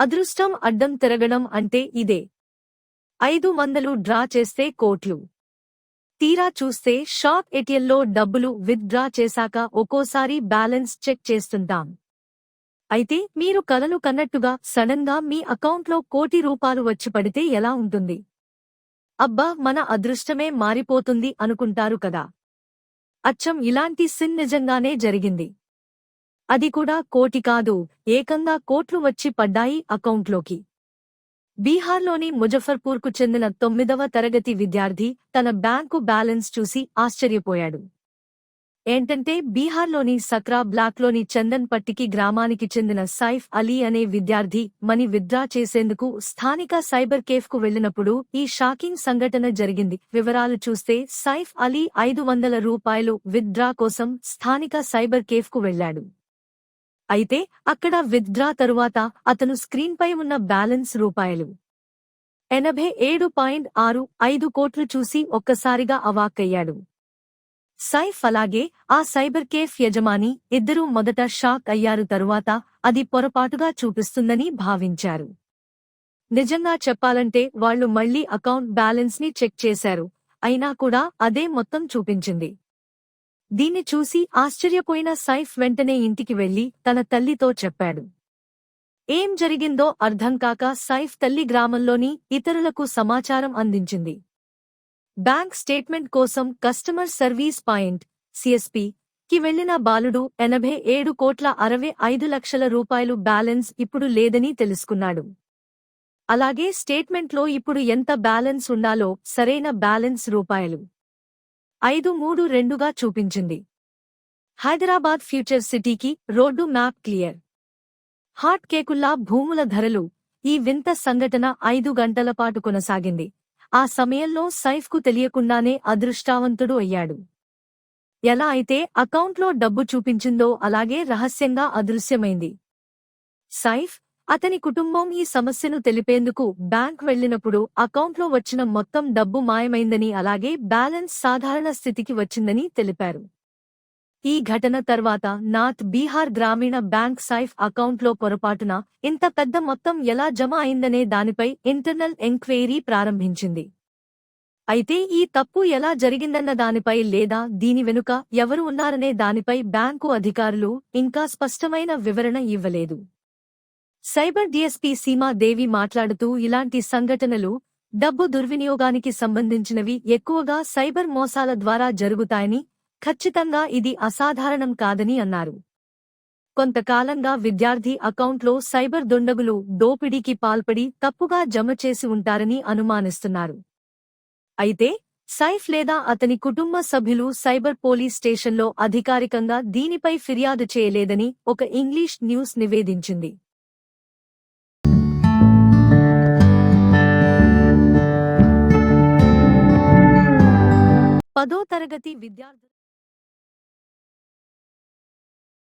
అదృష్టం అడ్డం తిరగడం అంటే ఇదే. ఐదు వందలు డ్రా చేస్తే కోట్లు. తీరా చూస్తే షాక్ ఎటిఎల్లో డబ్బులు విత్ డ్రా చేశాక ఒక్కోసారి బ్యాలెన్స్ చెక్ చేస్తుంటాం. అయితే మీరు కలలు కన్నట్టుగా సడన్గా మీ అకౌంట్లో కోటి రూపాయలు వచ్చి పడితే ఎలా ఉంటుంది? అబ్బా మన అదృష్టమే మారిపోతుంది అనుకుంటారు కదా. అచ్చం ఇలాంటి సిన్ నిజంగానే జరిగింది. అది కూడా కోటి కాదు ఏకంగా కోట్లు వచ్చి పడ్డాయి అకౌంట్లోకి. బీహార్లోని ముజఫర్పూర్కు చెందిన తొమ్మిదవ తరగతి విద్యార్థి తన బ్యాంకు బ్యాలెన్స్ చూసి ఆశ్చర్యపోయాడు. ఏంటంటే బీహార్లోని సక్రా బ్లాక్లోని చందన్పట్టికి గ్రామానికి చెందిన సైఫ్ అలీ అనే విద్యార్థి మని విత్డ్రా చేసేందుకు స్థానిక సైబర్ కేఫ్కు వెళ్ళినప్పుడు ఈ షాకింగ్ సంఘటన జరిగింది. వివరాలు చూస్తే సైఫ్ అలీ ఐదు వందల రూపాయలు విత్డ్రా కోసం స్థానిక సైబర్ కేఫ్కు వెళ్ళాడు అయితే అక్కడ విత్డ్రా తరువాత అతను స్క్రీన్పై ఉన్న బ్యాలెన్స్ రూపాయలు ఎనభై ఏడు పాయింట్ ఆరు ఐదు కోట్లు చూసి ఒక్కసారిగా అవాక్కయ్యాడు. సైఫ్ అలాగే ఆ సైబర్ కేఫ్ యజమాని ఇద్దరూ మొదట షాక్ అయ్యారు తరువాత అది పొరపాటుగా చూపిస్తుందని భావించారు. నిజంగా చెప్పాలంటే వాళ్ళు మళ్ళీ అకౌంట్ బ్యాలెన్స్ని చెక్ చేశారు అయినా కూడా అదే మొత్తం చూపించింది. దీన్ని చూసి ఆశ్చర్యపోయిన సైఫ్ వెంటనే ఇంటికి వెళ్ళి తన తల్లితో చెప్పాడు. ఏం జరిగిందో అర్థం కాక సైఫ్ తల్లి గ్రామంలోని ఇతరులకు సమాచారం అందించింది. బ్యాంక్ స్టేట్మెంట్ కోసం కస్టమర్ సర్వీస్ పాయింట్ సిఎస్పి కి వెళ్ళిన బాలుడు ఎనభై ఏడు కోట్ల అరవై ఐదు లక్షల రూపాయలు బ్యాలెన్స్ ఇప్పుడు లేదని తెలుసుకున్నాడు. అలాగే స్టేట్మెంట్లో ఇప్పుడు ఎంత బ్యాలెన్స్ ఉండాలో సరైన బ్యాలెన్స్ రూపాయలు. ఐదు మూడు రెండుగా చూపించింది. హైదరాబాద్ ఫ్యూచర్ సిటీకి రోడ్డు మ్యాప్ క్లియర్. హాట్ కేకుల్లా భూముల ధరలు. ఈ వింత సంఘటన ఐదు గంటల పాటు కొనసాగింది. ఆ సమయంలో సైఫ్కు తెలియకుండానే అదృష్టావంతుడు అయ్యాడు. ఎలా అయితే అకౌంట్లో డబ్బు చూపించిందో అలాగే రహస్యంగా అదృశ్యమైంది. సైఫ్ అతని కుటుంబం ఈ సమస్యను తెలిపేందుకు బ్యాంక్ వెళ్ళినప్పుడు అకౌంట్లో వచ్చిన మొత్తం డబ్బు మాయమైందని అలాగే బ్యాలెన్స్ సాధారణ స్థితికి వచ్చిందని తెలిపారు. ఈ ఘటన తర్వాత నాథ్ బీహార్ గ్రామీణ బ్యాంక్ సైఫ్ అకౌంట్లో పొరపాటున ఇంత పెద్ద మొత్తం ఎలా జమ అయిందనే దానిపై ఇంటర్నల్ ఎంక్వైరీ ప్రారంభించింది. అయితే ఈ తప్పు ఎలా జరిగిందన్న దానిపై లేదా దీని వెనుక ఎవరు ఉన్నారనే దానిపై బ్యాంకు అధికారులు ఇంకా స్పష్టమైన వివరణ ఇవ్వలేదు. సైబర్ డిఎస్పీ సీమాదేవి మాట్లాడుతూ ఇలాంటి సంఘటనలు డబ్బు దుర్వినియోగానికి సంబంధించినవి ఎక్కువగా సైబర్ మోసాల ద్వారా జరుగుతాయని ఖచ్చితంగా ఇది అసాధారణం కాదని అన్నారు. కొంతకాలంగా విద్యార్థి అకౌంట్లో సైబర్ దుండగులు దోపిడీకి పాల్పడి తప్పుగా జమ చేసి ఉంటారని అనుమానిస్తున్నారు. అయితే సైఫ్ లేదా అతని కుటుంబ సభ్యులు సైబర్ పోలీస్ స్టేషన్లో అధికారికంగా దీనిపై ఫిర్యాదు చేయలేదని ఒక ఇంగ్లీష్ న్యూస్ నివేదించింది. પદો તરગતિ વિદ્યાર્થી